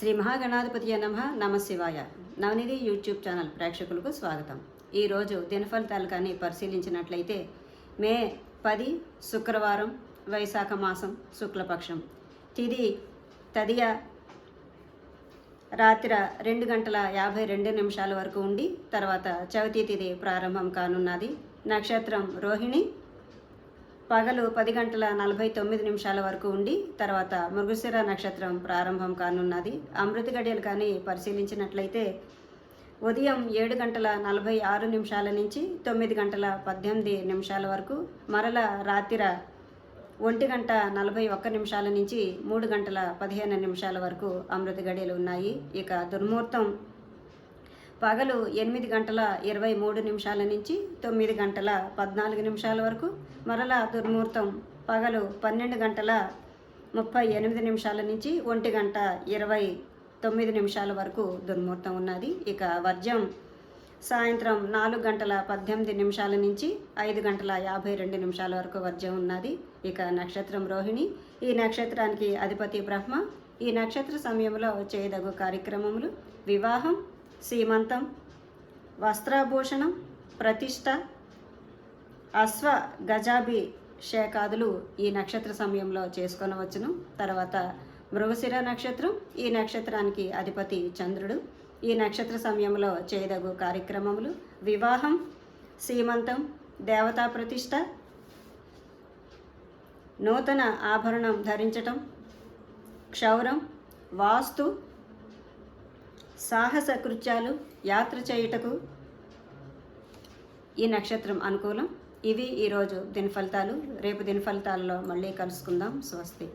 శ్రీ మహాగణాధిపతి నమ. నమ శివాయ నవనిధి యూట్యూబ్ ఛానల్ ప్రేక్షకులకు స్వాగతం. ఈరోజు దినఫలితాలు కానీ పరిశీలించినట్లయితే మే పది శుక్రవారం వైశాఖ మాసం శుక్లపక్షం. తిది తదియ రాత్రి రెండు గంటల యాభై రెండు నిమిషాల వరకు ఉండి తర్వాత చవితి తిది ప్రారంభం కానున్నది. నక్షత్రం రోహిణి పగలు పది గంటల నలభై తొమ్మిది నిమిషాల వరకు ఉండి తర్వాత మృగశిర నక్షత్రం ప్రారంభం కానున్నది. అమృత గడియలు కానీ పరిశీలించినట్లయితే ఉదయం ఏడు గంటల నలభై ఆరు నిమిషాల నుంచి తొమ్మిది గంటల పద్దెనిమిది నిమిషాల వరకు మరల రాత్రి ఒంటి గంట నలభై ఒక్క నిమిషాల నుంచి మూడు గంటల పదిహేను నిమిషాల వరకు అమృత గడియలు ఉన్నాయి. ఇక దుర్ముహూర్తం పగలు ఎనిమిది గంటల ఇరవై మూడు నిమిషాల నుంచి తొమ్మిది గంటల పద్నాలుగు నిమిషాల వరకు మరలా దుర్ముహూర్తం పగలు పన్నెండు గంటల ముప్పై ఎనిమిది నిమిషాల నుంచి ఒంటి గంట ఇరవై తొమ్మిది నిమిషాల వరకు దుర్ముహూర్తం ఉన్నది. ఇక వర్జం సాయంత్రం నాలుగు గంటల పద్దెనిమిది నిమిషాల నుంచి ఐదు గంటల యాభై రెండు నిమిషాల వరకు వర్జం ఉన్నది. ఇక నక్షత్రం రోహిణి ఈ నక్షత్రానికి అధిపతి బ్రహ్మ. ఈ నక్షత్ర సమయంలో చేయదగు కార్యక్రమములు వివాహం సీమంతం. వస్త్రాభూషణం ప్రతిష్ట అశ్వ గజాభిషేకాదులు ఈ నక్షత్ర సమయంలో చేసుకొనవచ్చును. తర్వాత మృగశిర నక్షత్రం ఈ నక్షత్రానికి అధిపతి చంద్రుడు. ఈ నక్షత్ర సమయంలో చేయదగు కార్యక్రమములు వివాహం సీమంతం దేవతా ప్రతిష్ట నూతన ఆభరణం ధరించటం క్షౌరం వాస్తు సాహస కృత్యాలు యాత్ర చేయుటకు ఈ నక్షత్రం అనుకూలం. ఇవి ఈరోజు దిన ఫలితాలు రేపు దిన ఫలితాల్లో మళ్ళీ కలుసుకుందాం. స్వస్తి.